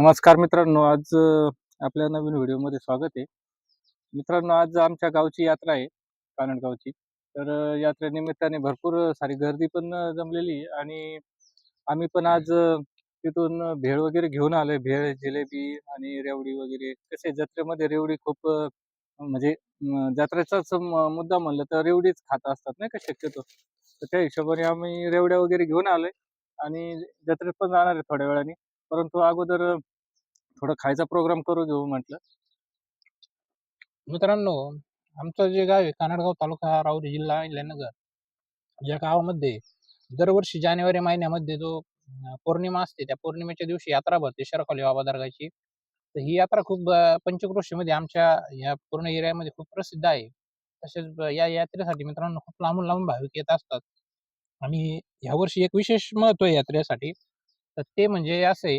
नमस्कार मित्रांनो आज आपल्या नवीन व्हिडिओमध्ये स्वागत आहे. मित्रांनो आज आमच्या गावची यात्रा आहे कानडगावची. तर यात्रेनिमित्ताने भरपूर सारी गर्दी पण जमलेली आणि आम्ही पण आज तिथून भेळ वगैरे घेऊन आलोय. भेळ जिलेबी आणि रेवडी वगैरे. कसे जत्रेमध्ये रेवडी खूप म्हणजे जत्रेचाच मुद्दा म्हणलं तर रेवडीच खात असतात नाही का शक्यतो. तर त्या हिशोबाने आम्ही रेवड्या वगैरे घेऊन आलोय आणि जत्रेत पण जाणार आहे थोड्या वेळाने. परंतु अगोदर थोडं खायचा प्रोग्राम करू घेऊ म्हटलं. मित्रांनो आमचं जे गाव आहे कानडगाव तालुका राऊरी जिल्हा इल्यानगर या गावामध्ये दरवर्षी जानेवारी महिन्यामध्ये जो पौर्णिमा असते त्या पौर्णिमेच्या दिवशी यात्रा भरते शरखाली बाबा दर्गाची. तर ही यात्रा खूप पंचक्रोशीमध्ये आमच्या या पूर्ण एरियामध्ये खूप प्रसिद्ध आहे. तसेच या यात्रेसाठी मित्रांनो खूप लांबून लांबून भाविक येत असतात. आणि ह्यावर्षी एक विशेष महत्त्व आहे यात्रेसाठी. तर ते म्हणजे असे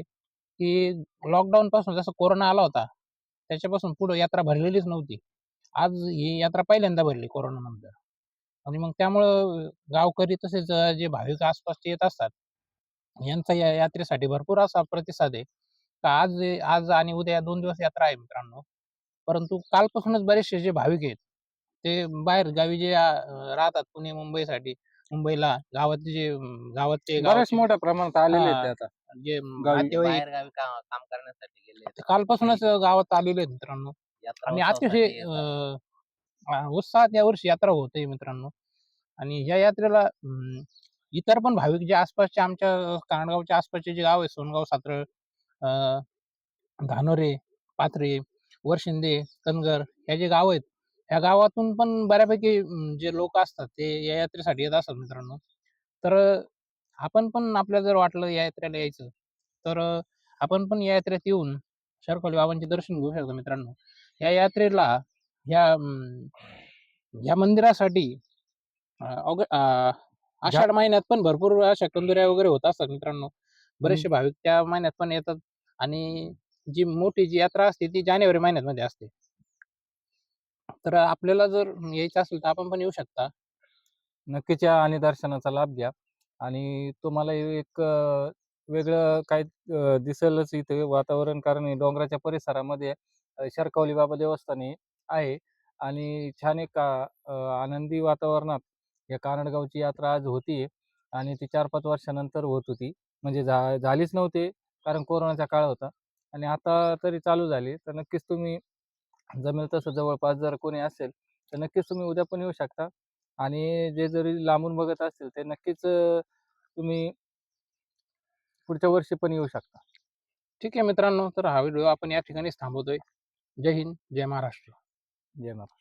की लॉकडाऊन पासून जसं कोरोना आला होता त्याच्यापासून पुढे यात्रा भरलेलीच नव्हती. आज ही यात्रा पहिल्यांदा भरली कोरोना नंतर. आणि मग त्यामुळं गावकरी तसेच जे भाविक आसपासचे येत असतात यांचा या यात्रेसाठी भरपूर असा प्रतिसाद आहे. का आज आज आणि उद्या दोन दिवस यात्रा आहे मित्रांनो. परंतु कालपासूनच बरेचसे जे भाविक आहेत ते बाहेर गावी जे राहतात पुणे मुंबईसाठी मुंबईला गावातले जे गावातले बऱ्याच गावाचे मोठ्या प्रमाणात आलेले आहेत. ते आता जे गावी- नातेवाईक बाहेर गावी काम करण्यासाठी गेले ते कालपासूनच गावात आलेले आहेत मित्रांनो यात्रा आणि उत्सवासाठी अतिशय येतात. अं, अं, उत्साहात यावर्षी यात्रा होते मित्रांनो आणि या यात्रेला अं, इतर पण भाविक जे आसपासचे आमच्या कानडगावच्या आसपासचे जे गाव आहे सोनगाव सातरळ अं, धानोरे पाथरे वरशिंदे कनगर ह्या जे गाव आहेत ह्या गावातून पण बऱ्यापैकी अं, जे लोक असतात ते या यात्रेसाठी येत असतात मित्रांनो. तर अं, आपण पण आपल्याला जर वाटलं या यात्रेला यायचं तर अं, आपण पण या यात्रेत येऊन शरखोली बाबांचे दर्शन घेऊ शकतो मित्रांनो. या यात्रेला ह्या अं, या मंदिरासाठी अं, ऑग- अं, आषाढ महिन्यात पण भरपूर अशा कंदुऱ्या वगैरे होत असतात मित्रांनो. बरेचसे भाविक त्या महिन्यात पण येतात आणि जी मोठी जी यात्रा असते ती जानेवारी महिन्यात मध्ये असते. तर आपल्याला जर यायचं असेल तर आपण पण येऊ शकता. नक्कीच या आणि दर्शनाचा लाभ घ्या. आणि तुम्हाला एक वेगळं काय दिसेलच इथे वातावरण कारण हे डोंगराच्या परिसरामध्ये अ, शरकावली बाबा देवस्थान हे आहे. आणि छान एक आनंदी वातावरणात या कानडगावची यात्रा आज होती आणि ती चार पाच वर्षानंतर होत होती. म्हणजे झा झालीच नव्हती कारण कोरोनाचा काळ होता. आणि आता तरी चालू झाली तर नक्कीच तुम्ही जमेल तसं जवळपास जर कोणी असेल तर नक्कीच तुम्ही उद्या पण येऊ शकता. आणि जे जरी लांबून बघत असतील ते नक्कीच तुम्ही पुढच्या वर्षी पण येऊ शकता. ठीक आहे मित्रांनो तर हा व्हिडिओ आपण या ठिकाणीच थांबवतोय. जय हिंद जय महाराष्ट्र. जय महाराष्ट्र.